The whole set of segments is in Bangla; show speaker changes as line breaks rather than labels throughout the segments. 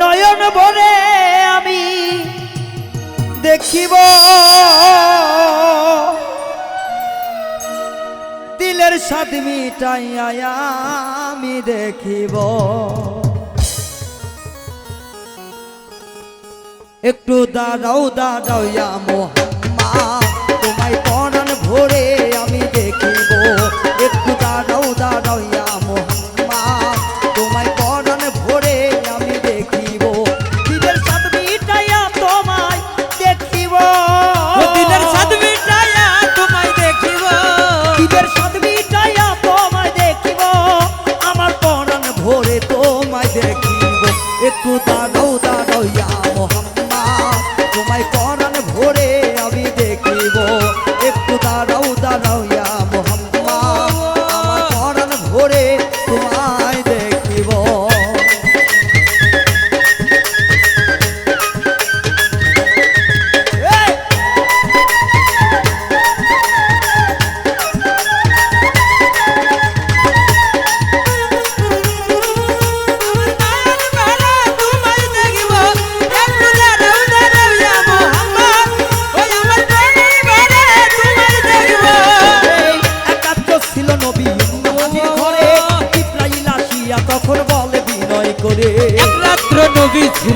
নয়ন ভরে আমি দেখিব। দিলের সাথ মিটাই আমি দেখিব। একটু দাদাও দাদাও ইয়া তোমায় পরান ভরে আমি দেখিব। একটু দাদাও দাদাও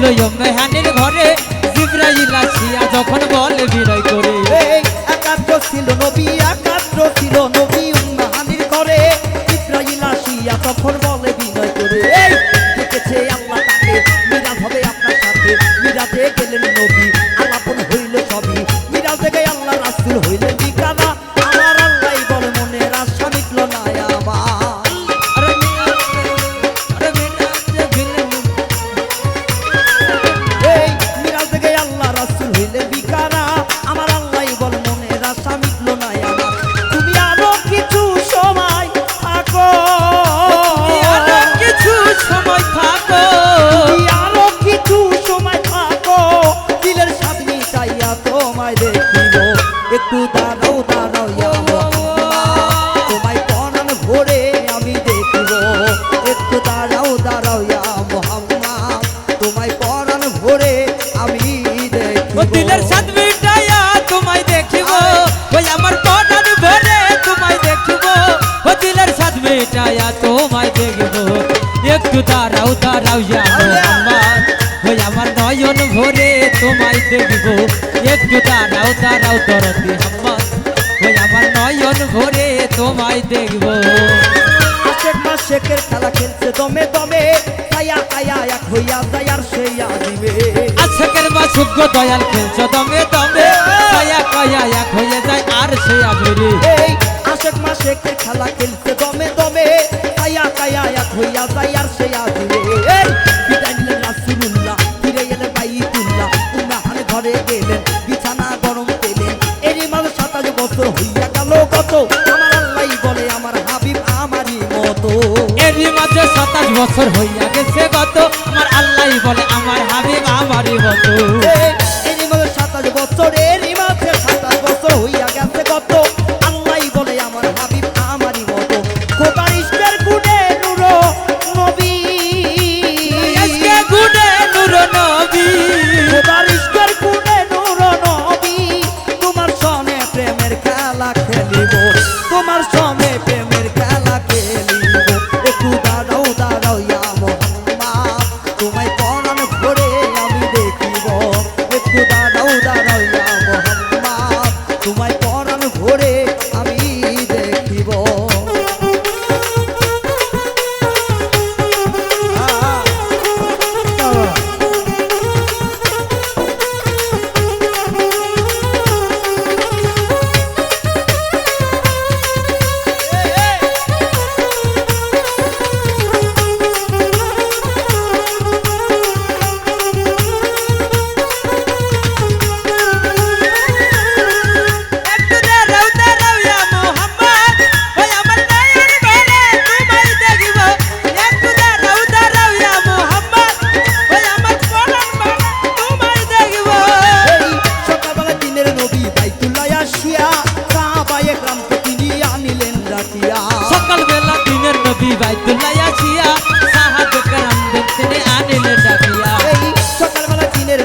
ছিল
মেহানের ঘরে জিব্রাইল আসিয়া যখন
চায়া তোমায় দেখব। একটু দাঁড়াও দাঁড়াও
জানো আমার। ওই আমার নয়ন ভরে তোমায় দেখব। একটু দাঁড়াও দাঁড়াও দরদি আমার। ওই আমার নয়ন ভরে তোমায় দেখব।
খেলছে দমে দমে। এক আর সেই আদিবে
আশেকের মাসুক গো দয়াল খেলছে দমে আয়া আয়া হইয়া যায় আর সেই
আদিবে আশেক মাসেকের খেলা খেলছে হইয়া যাই আর সে আসিবে। বিদায় নিলেন রাসুল্লাহ ফিরে এলেন বাইতুল্লাহ। উম্মাহান ঘরে গেলেন, বিছানা গরম আমার আল্লাহ বলে, আমার হাবিব আমারই মতো।
এরই মাঝে সাতাশ বছর হইয়া গেছে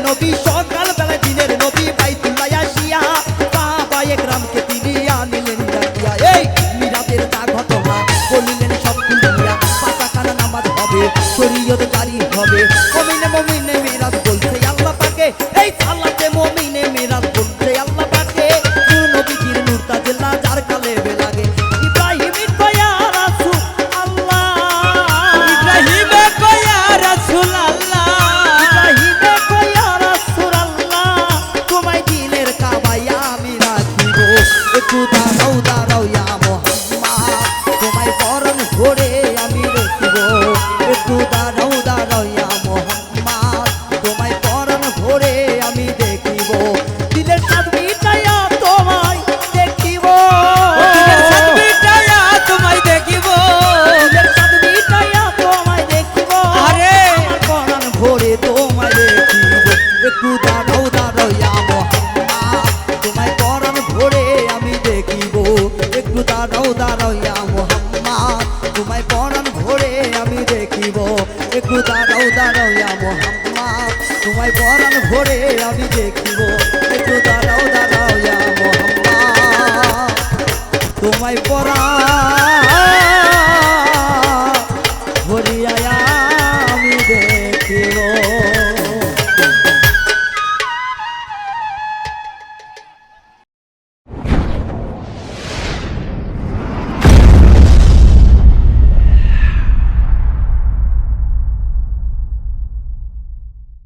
নবী
সকাল বেলায় দিনের নবী
বাইতুল্লাহ আসিয়া বাবা এক রামকে তিনি আনিলেন ডাকিয়া। এই মিরাতের তা ঘটনা বলিলেন সব কুলিয়া পাতা কানা নামাজ হবে, শরীয়ত জারি হবে। মমিনে মমিনে মিরাত বলছে, আল্লাহ পাকে এই